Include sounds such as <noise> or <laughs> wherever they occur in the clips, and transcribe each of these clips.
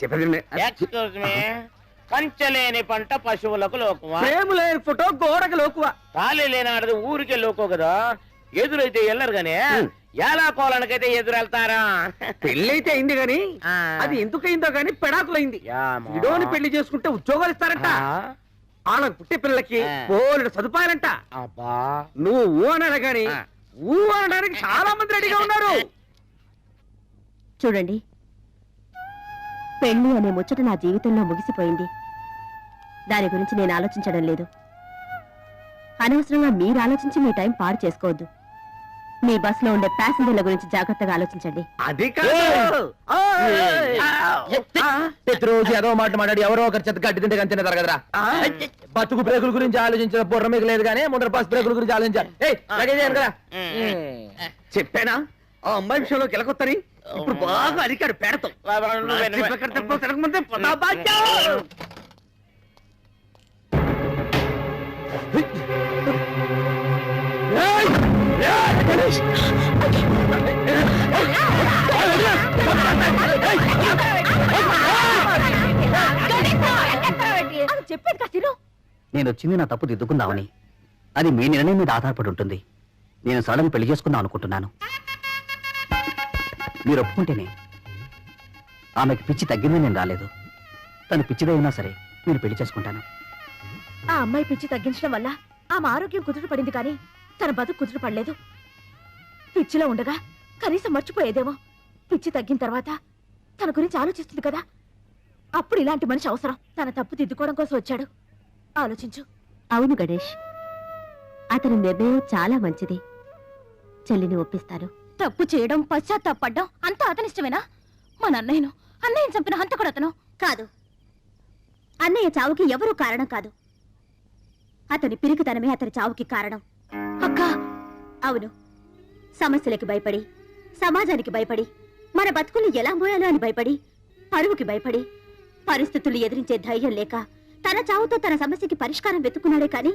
చెప్పేది వినండి. Excuse me కంచెలేని పంట పశువులకు లోకువా ఫ్రేమ్ లేని ఫోటో గోడకి లోకువ ఖాళీ లేనాడది ఊరికే లోకో కదా ఎదురైతే వెళ్ళరు గాని. ఎలా కోలనికైతే ఎదురెళ్తారా పెళ్ళైతే అయింది గాని. అది ఎందుకు అయిందో గాని పెడాకులైంది. విడోని పెళ్ళి చేసుకుంటే ఉద్యోగాలు ఇస్తారంట ఆ? వాళ్ళకి పుట్టే పిల్లలకి ఆ. బోలెడు సదుపాయాలంట అబ్బా నువ్వు ఊ అనాలి గాని. ఊ అనడానికి చాలా మంది రెడీగా ఉన్నారు <laughs> చూడండి పెళ్ళి అనే ముచ్చట నా జీవితంలో ముగిసిపోయింది. దాని గురించి నేను ఆలోచించడం లేదు. అనవసరంగా మీరు ఆలోచించి మీ టైం పాడు చేసుకోవద్దు. మీ బస్సులో ఉండే ప్యాసింజర్ల గురించి జాగ్రత్తగా ఆలోచించండి. అది ప్రతిరోజు ఏదో మాట మాట్లాడి ఎవరో ఒకరి చెత్త గడ్డి తింటే కదరా. ఆ. బతుకు బ్రేకుల గురించి ఆలోచించిన బుర్ర మీకు లేదు కానీ ముందర బస్ బ్రేకుల గురించి ఆలోచించాలి కదా? చెప్పానా? ఆ అమ్మాయి విషయంలో గెలకొత్తని ఇప్పుడు బాగా అరికాడు పేడతో. తిరగమంటే నేను వచ్చింది నా తప్పు దిద్దుకుందామని. అది మీ నిర్ణయం మీద ఆధారపడి ఉంటుంది. నేను సడన్ పెళ్ళి చేసుకుందాం అనుకుంటున్నాను. మీరు ఒప్పుకుంటేనే ఆమెకి పిచ్చి తగ్గిందని నేను రాలేదు. తను పిచ్చిదైనా సరే నేను పెళ్ళి చేసుకుంటాను. ఆ అమ్మాయి పిచ్చి తగ్గించడం వల్ల ఆమె ఆరోగ్యం కుదురు పడింది కానీ తన బతుకు కుదురు పడలేదు. పిచ్చిలో ఉండగా కనీసం మర్చిపోయేదేమో. పిచ్చి తగ్గిన తర్వాత తన గురించి ఆలోచిస్తుంది కదా. అప్పుడు ఇలాంటి మనిషి అవసరం. తన తప్పు దిద్దుకోవడం కోసం వచ్చాడు. ఆలోచించు. అవును గణేష్. అతని నిర్ణయం చాలా మంచిది. చెల్లిని ఒప్పిస్తాను. తప్పు చేయడం పశ్చాత్తాపడ్డం అంతా అతనిష్టమేనా? మన అన్నయ్యను అన్నయ్యను చంపిన హంతకుడు అతను? కాదు. అన్నయ్య చావుకి ఎవరూ కారణం కాదు. అతని పిరికితనమే అతని చావుకి కారణం. అక్క! అవును. సమస్యలకి భయపడి సమాజానికి భయపడి మన బతుకులు ఎలా మోయాలో అని భయపడి పరువుకి భయపడి పరిస్థితులు ఎదిరించే ధైర్యం లేక తన చావుతో తన సమస్యకి పరిష్కారం వెతుకున్నాడే కాని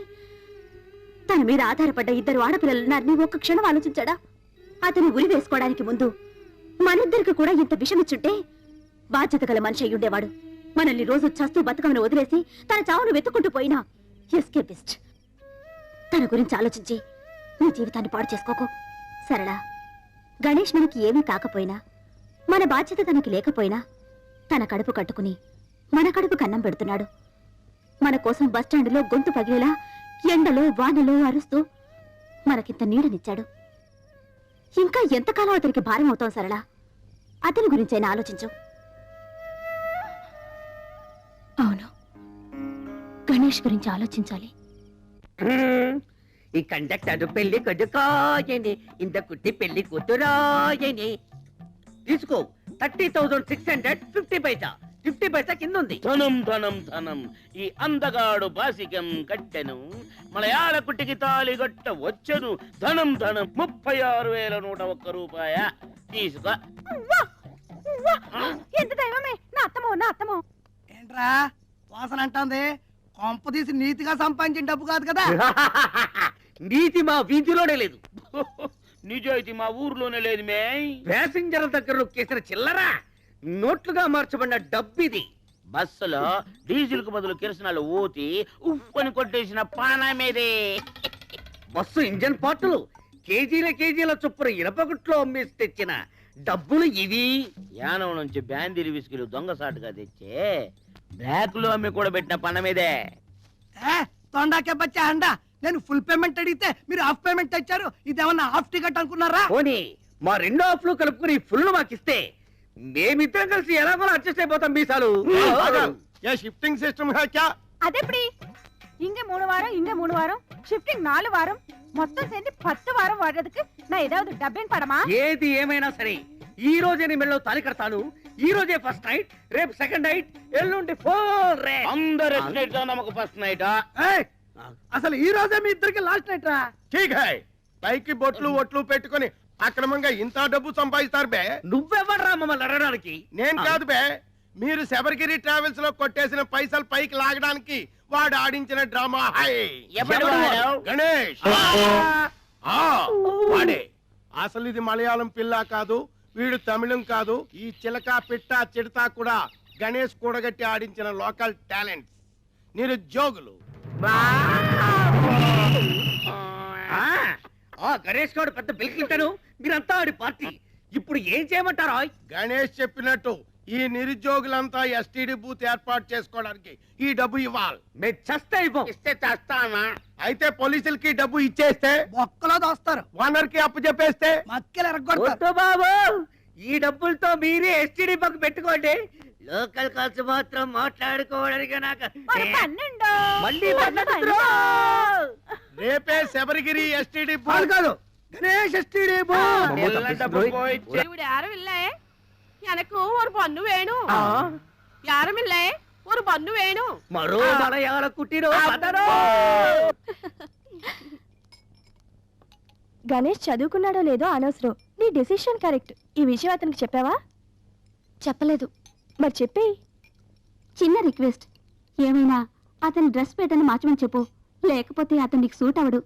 తన మీద ఆధారపడ్డ ఇద్దరు ఆడపిల్లలున్నారని ఒక్క క్షణం ఆలోచించాడా? అతను ఉరి వేసుకోవడానికి ముందు మనిద్దరికి కూడా ఇంత విషమిచ్చుంటే బాధ్యత గల మనిషి అయ్యుండేవాడు. మనల్ని రోజు చస్తూ బతకమని వదిలేసి తన చావును వెతుక్కుంటూ పోయినా ఎస్కేపిస్ట్. తన గురించి ఆలోచించి నీ జీవితాన్ని పాడు చేసుకోకు. సరళా గణేష్ మనకి ఏమీ కాకపోయినా మన బాధ్యత తనకి లేకపోయినా తన కడుపు కట్టుకుని మన కడుపు కన్నం పెడుతున్నాడు. మన కోసం బస్టాండ్లో గొంతు పగిలేలా ఎండలో వానలో అరుస్తూ మనకింత నీడనిచ్చాడు. ఇంకా ఎంతకాలం అతనికి భారం అవుతాం సరళ? అతని గురించైనా ఆలోచించు. అవును. గణేష్ గురించి ఆలోచించాలి. ఈ కండక్టర్ పెళ్ళి కొడుకోయని ఇంత కుట్టి పెళ్ళి కూతురాయని. తీసుకో thirty thousand six hundred fifty paisa. Fifty paisa కింద ఉంది ధనం ధనం ధనం. ఈ అందగాడు బాసికం కట్టెను. మలయాళ కుట్టికి తాలి గట్ట వచ్చెను. ధనం ధనం. ముప్పై ఆరు వేల నూట ఒక్క రూపాయ. తీసుకో. ఎంత దైవమే. నా అత్తమో నా అత్తమో. ఏంట్రా? వాసన అంటుంది. కొంప తీసి నీతిగా సంపాదించిన డబ్బు కాదు కదా. <laughs> నీతి మా వీధిలోనే లేదు. <laughs> నిజాయితీ మా ఊర్లోనే లేదు మే ప్యాసింజర్ల దగ్గర నొక్కేసిన చిల్లరా. నోట్లుగా మార్చబడిన డబ్బు ఇది బస్సులో డీజిల్కు బదులు కిరసనాలు ఊతి ఉఫ్ అని కొట్టేసిన పానమేదే. బస్సు ఇంజన్ పార్టులు కేజీల కేజీల చొప్పున ఇనపగుట్లో అమ్మేసి తెచ్చిన డబ్బులు ఇవి. యానం నుంచి బ్యాందీలు విసుకులు దొంగసాటుగా తెచ్చే బ్లాక్లో అమ్మి కూడా పెట్టిన పనమేదే. తొండాకే బచ్చా అండా నేను ఫుల్ పేమెంట్ అడిగితే మీరు హాఫ్ పేమెంట్ తెచ్చారు. ఇదేమన్నా హాఫ్ టికెట్ అనుకున్నారా? పోనీ మా రెండో ఆఫ్లు కలుపుకుని ఫుల్ మాకిస్తే మేమిద్దరం కలిసి ఎలాగో అడ్జస్ట్ అయిపోతాం మీసాలు షిఫ్టింగ్ సిస్టమ్ క్యా அதெப்படி இங்க மூணு வாரம் இங்க மூணு வாரம் ஷிஃப்டிங் நாலு வாரம் மொத்தம் சேர்ந்து பத்து வாரம் வர்றதுக்கு நான் ஏதாவது டப்பிங் படமா ఏది ఏమైనా సరే ఈ రోజే నీ మెళ్ళలో తాలి కడతాను ఈ రోజే ఫస్ట్ నైట్ రేపు సెకండ్ నైట్ ఎల్లుండి ఫోర్ రే అందరు ఎట్లయితే నమ్మకు ఫస్ట్ నైట్ ఏయ్, అసలు ఈ రోజే మీ ఇద్దరికి లాస్ట్ నైట్ రా ఠీక్ హై పైకి బొట్లు ఒట్లు పెట్టుకొని అక్రమంగా ఇంత డబ్బు సంపాదిస్తారు బే. నువ్వెవడరా మమ్మల్ని అడగడానికి? నేను కాదు బే. మీరు శబరిగిరి ట్రావెల్స్లో కొట్టేసిన పైసలు పైకి లాగడానికి వాడు ఆడించిన డ్రామా. హై. ఎవడు వాడు? గణేష్. ఆ, వాడే. అసలు ఇది మలయాళం పిల్ల కాదు వీడు తమిళం కాదు ఈ చిలక పిట్ట చిడత కూడా గణేష్ కూడగట్టి ఆడించిన లోకల్ టాలెంట్స్. నిరుద్యోగులు. ఆ, ఆ గణేష్ గౌడ్ పెద్ద బిల్ క్లింటన్ మీరంతా ఆడి పార్టీ. ఇప్పుడు ఏం చేయమంటారా గణేష్ చెప్పినట్టు ఈ నిరుద్యోగులంతా ఎస్టీడీ బూత్ ఏర్పాటు చేసుకోవడానికి ఈ డబ్బు ఇవ్వాలి. మేము చస్తే ఇవ్వం. ఇస్తే చేస్తానా అయితే పోలీసులకి డబ్బు ఇచ్చేస్తే? బొక్కలో దోస్తారు. ఓనర్కి అప్పు చెప్పేస్తే? మక్కలు ఎరగొడతారు. బాబు! ఈ డబ్బులతో మీరే ఎస్టీడీ పక్క పెట్టుకోండి. లోకల్ ఖర్చు మాత్రం మాట్లాడుకోవడానికి నాకు మరి పన్నెండు. మళ్ళీ పన్నెండు రేపే శబరిగిరి ఎస్టీడీ కాదు. గణేష్ చదువుకున్నాడో లేదో అనవసరం. నీ డెసిషన్ కరెక్ట్ ఈ విషయం అతనికి చెప్పావా? చెప్పలేదు. మరి చెప్పి చిన్న రిక్వెస్ట్ ఏమైనా అతని డ్రెస్ పేదని మార్చమని చెప్పు. లేకపోతే అతనికి సూట్ అవడు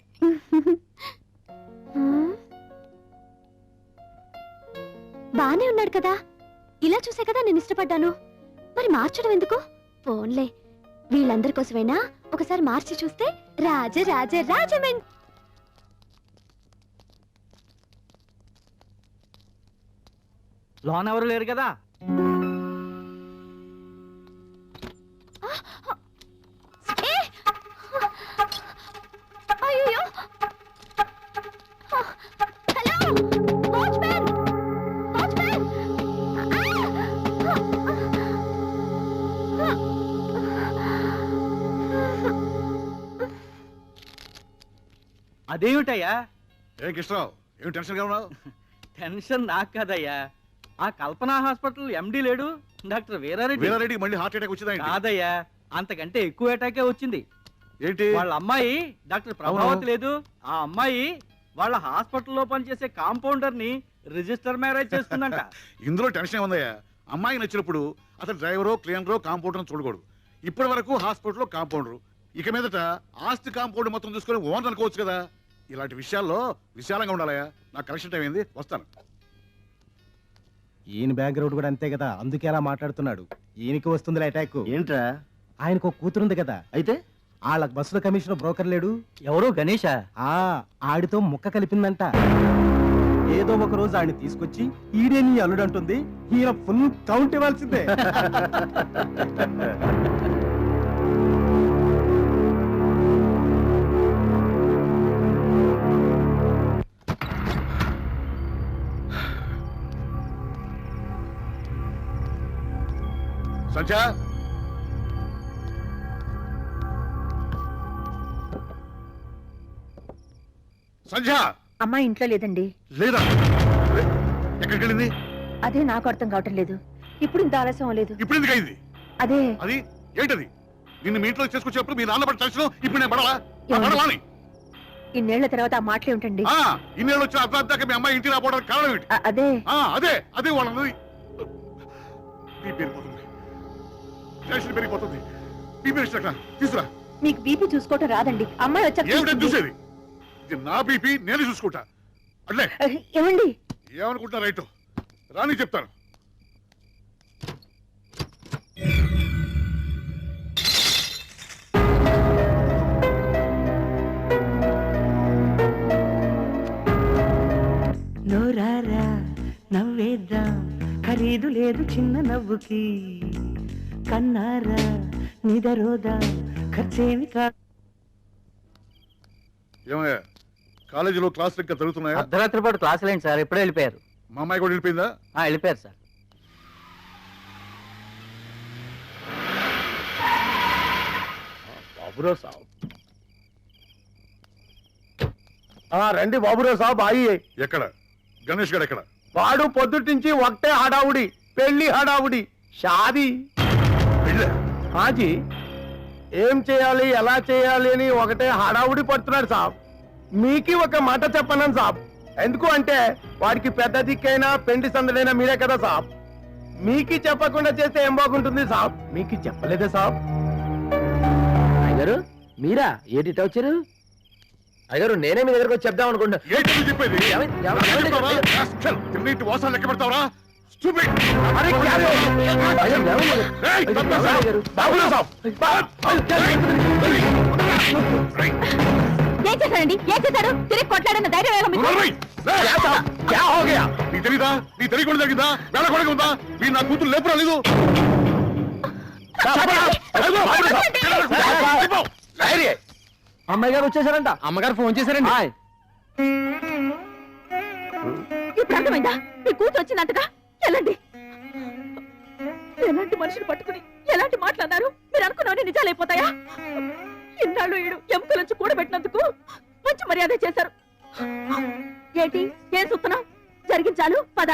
బానే ఉన్నాడు కదా. ఇలా చూసే కదా నేను ఇష్టపడ్డాను. మరి మార్చడం ఎందుకు? ఫోన్లే వీళ్ళందరి కోసమైనా? ఒకసారి మార్చి చూస్తే రాజ రాజ రాజమేన్. లోన్ ఎవరు లేరు కదా? అదేమిటయ్యా? ఏం కృష్ణరావు ఏం టెన్షన్గా ఉన్నావు? <laughs> టెన్షన్ నాకు కదయ్యా. ఆ కల్పన హాస్పిటల్ ఎండి లేడు డాక్టర్ వీరారెడ్డి. వీరారెడ్డికి మళ్ళీ హార్ట్ అటాక్ వచ్చిందా ఏంటి? కాదయ్యా అంతకంటే ఎక్కువ అటాకే వచ్చింది. ఏంటి? వాళ్ళ అమ్మాయి డాక్టర్ ప్రభావతి లేదు. ఆ అమ్మాయి వాళ్ళ హాస్పిటల్లో పనిచేసే కాంపౌండర్ని రిజిస్టర్ మ్యారేజ్ చేస్తుందంట <laughs> ఇందులో టెన్షన్ ఉందయ్యా అమ్మాయి నచ్చినప్పుడు అతను డ్రైవరో క్లీనరో కాంపౌండర్ చూడకూడదు. ఇప్పటి వరకు హాస్పిటల్లో కాంపౌండర్. ఇక మీదట ఆస్తి కాంపౌండ్ మొత్తం చూసుకొని ఓనర్ అనుకోవచ్చు కదా. ఇలాంటి విషయాల్లో విశాలంగా ఉండాలయ్యా. నాకు కరెక్షన్ టైం అయింది. వస్తాను. ఈయన బ్యాక్గ్రౌండ్ కూడా అంతే కదా. అందుకే అలా మాట్లాడుతున్నాడు. ఈయనకి వస్తుంది అటాక్ ఏంట్రా? ఆయనకు ఒక కూతురుంది కదా. అయితే? వాళ్ళ బస్సుల కమిషనర్ బ్రోకర్ లేడు. ఎవరు? గణేషా? ఆ ఆడితో ముక్క కలిపిందంట. ఏదో ఒక రోజు ఆయన తీసుకొచ్చి ఈడే నీ అల్లుడు అంటుంది ఈయన ఫుల్ కౌంట్ ఇవ్వాల్సిందే. <laughs> సంధ్య సంధ్య! అమ్మాయి ఇంట్లో లేదండి. లేదా? ఎక్కడికి వెళ్ళింది అదే నాకు అర్థం కావటం లేదు. ఇప్పుడు ఇంత ఆలస్యం లేదు ఇప్పుడు ఎందుకు అయింది? అదే. అది ఏంటది? నిన్ను మీ ఇంట్లో చేసుకొచ్చినప్పుడు మీ నాన్న పడి టెన్షన్ ఇప్పుడు నేను పడవా పడవా అని? ఇన్నేళ్ళ తర్వాత ఆ మాటలే ఉంటండి. ఆ ఇన్నేళ్ళు వచ్చిన అర్ధాంతాక మీ అమ్మాయి ఇంటికి రాపోవడానికి కారణం ఏంటి? అదే. ఆ, అదే అదే వాళ్ళన్నది. బీ పెరిగిపోతుంది టెన్షన్ పెరిగిపోతుంది. బీ పెరిగిన తీసురా మీకు బీపీ చూసుకోవటం రాదండి. అమ్మాయి ఏమిటని వచ్చాక చూసేది? ఇది నా బీపీ నేను చూసుకుంటా. అట్లే. ఏమండి? ఏమనుకుంటా రైట్? రాని చెప్తాను. నోరారా నవ్వేద్దాం. ఖరీదు లేదు చిన్న నవ్వుకి. కన్నారా? నిదరోదా? ఖర్చేమి కా ఏమయ్యా కాలేజీలో క్లాసులు ఇంకా జరుగుతున్నాయా? అర్ధరాత్రి పాటు క్లాసులు ఏంటి సార్? ఎప్పుడే వెళ్ళిపోయారు. మా అమ్మాయి కూడా వెళ్ళిపోయిందా? ఆ, వెళ్ళిపోయారు సార్. బాబురావు సాబ్ ఆ రండి బాబురావు సాబ్ ఆయి. ఎక్కడ? గణేష్ గారు ఎక్కడ? వాడు పొద్దుటి నుంచి ఒకటే హడావుడి పెళ్ళి హడావుడి షాది. హాజీ ఏం చేయాలి ఎలా చేయాలి అని ఒకటే హడావుడి పడుతున్నాడు సాబ్ మీకి ఒక మాట చెప్పన్నాను సాబ్ ఎందుకు అంటే వాడికి పెద్ద దిక్కైనా పెండి సందడైనా మీరే కదా సాబ్ మీకి చెప్పకుండా చేస్తే ఏం బాగుంటుంది సాబ్ మీకి చెప్పలేదే సాబ్ అయ్యారు మీరా ఏంటి ఇట్ట వచ్చారు అయ్యారు నేనే మీ దగ్గరకు వచ్చి చెప్దాం అనుకుంటా ఏంటి నువ్వు చెప్పేది ఏమై- ఏమై- చెప్తావా? రాస్కల్, తిన్నీటి వాసాలు లెక్క పెడతావరా Stupid! अरे क्या रे? अरे जाओ ना। Hey, तत्ता साहब! बाबू साहब! ఏం చేశారండి ఏం చేశారు తిరిగి కొట్లాడన్న ధైర్యం ఏమో మీకు? నోర్మై! Hey! क्या साहब क्या हो गया నీకు తెలీదా నీ తెలియకుండా జరిగిందా వేళ కూడా ఉందా మీ నా కూతురు లేపురా లేదు అమ్మాయి గారు వచ్చేసారంట అమ్మగారు ఫోన్ చేశారండి ఇప్పుడు అర్థమైందా మీ కూతురు వచ్చిందంటగా ఎలాంటి? ఎలాంటి మనిషిని పట్టుకుని ఎలాంటి మాట్లాడారు మీరు అనుకున్నవని నిజాలైపోతాయా ఇన్నాళ్ళు ఈడు ఎముకల నుంచి కూడబెట్టినందుకు మంచి మర్యాద చేశారు. ఏంటి? ఏం చూస్తున్నావు జరిగించాలు? పద.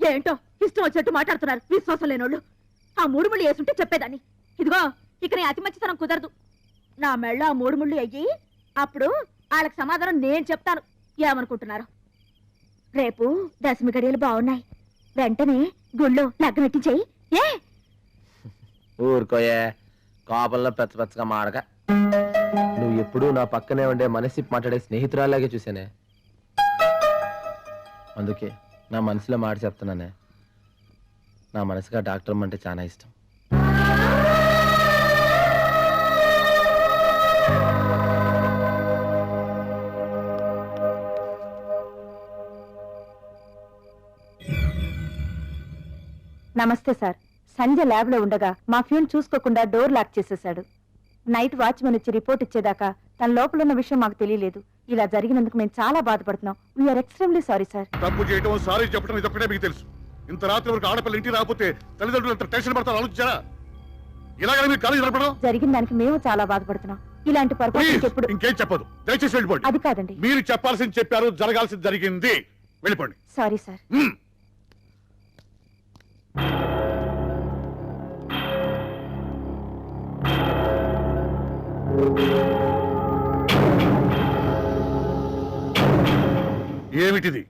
ఏంటో? ఇష్టం వచ్చినట్టు మాట్లాడుతున్నారు. విశ్వాసం లేనోళ్ళు. ఆ మూడు ముళ్ళు వేసుంటే చెప్పేదాన్ని. ఇదిగో ఇక నీ అతి మంచితనం కుదరదు. నా మెళ్ళ ఆ మూడు ముళ్ళు అయ్యి అప్పుడు వాళ్ళకి సమాధానం నేను చెప్తాను. ఏమనుకుంటున్నారు? రేపు దశమి గడియలు బాగున్నాయి. వెంటనే గుళ్ళో లగ్నం చెయ్యి. ఏ? ఊరుకోయే. కోపంలో పెచ్చ పెచ్చగా మాడక. నువ్వు ఎప్పుడూ నా పక్కనే ఉండే మనసి మాట్లాడే స్నేహితురాలాగే చూసానే అందుకే నా మనసులో మాట చెప్తున్నానే. నా మనసుగా డాక్టర్ అంటే చాలా ఇష్టం. నమస్తే సార్. సంజయ్ ల్యాబ్లో ఉండగా మా ఫ్యూన్ చూసుకోకుండా డోర్ లాక్ చేసేశాడు. నైట్ వాచ్మెన్ వచ్చి రిపోర్ట్ ఇచ్చేదాకా తన లోపల ఉన్న విషయం మాకు తెలియలేదు. ఇలా జరిగినందుకు మేము చాలా బాధపడుతున్నాం. వీఆర్ ఎక్స్ట్రీమ్లీ సారీ సార్ తప్పు చేయటం సారీ చెప్పడం ఇది ఒక్కటే మీకు తెలుసు. ఇంత రాత్రి వరకు ఆడపిల్ల ఇంటికి రాకపోతే తల్లిదండ్రులు ఎంత టెన్షన్ పడతారు ఆలోచించారా? ఇలాగనే మీరు కాలేజీ నడపడం జరిగిన దానికి మేము చాలా బాధపడుతున్నాం. ఇలాంటి పొరపాటు ప్లీజ్ ఇంకెప్పుడు ఇంకేం చెప్పదు. దయచేసి వెళ్ళిపోండి. అది కాదండి. మీరు చెప్పాల్సింది చెప్పారు జరగాల్సింది జరిగింది. వెళ్ళిపోండి. Sorry sir. ఏమిటిది?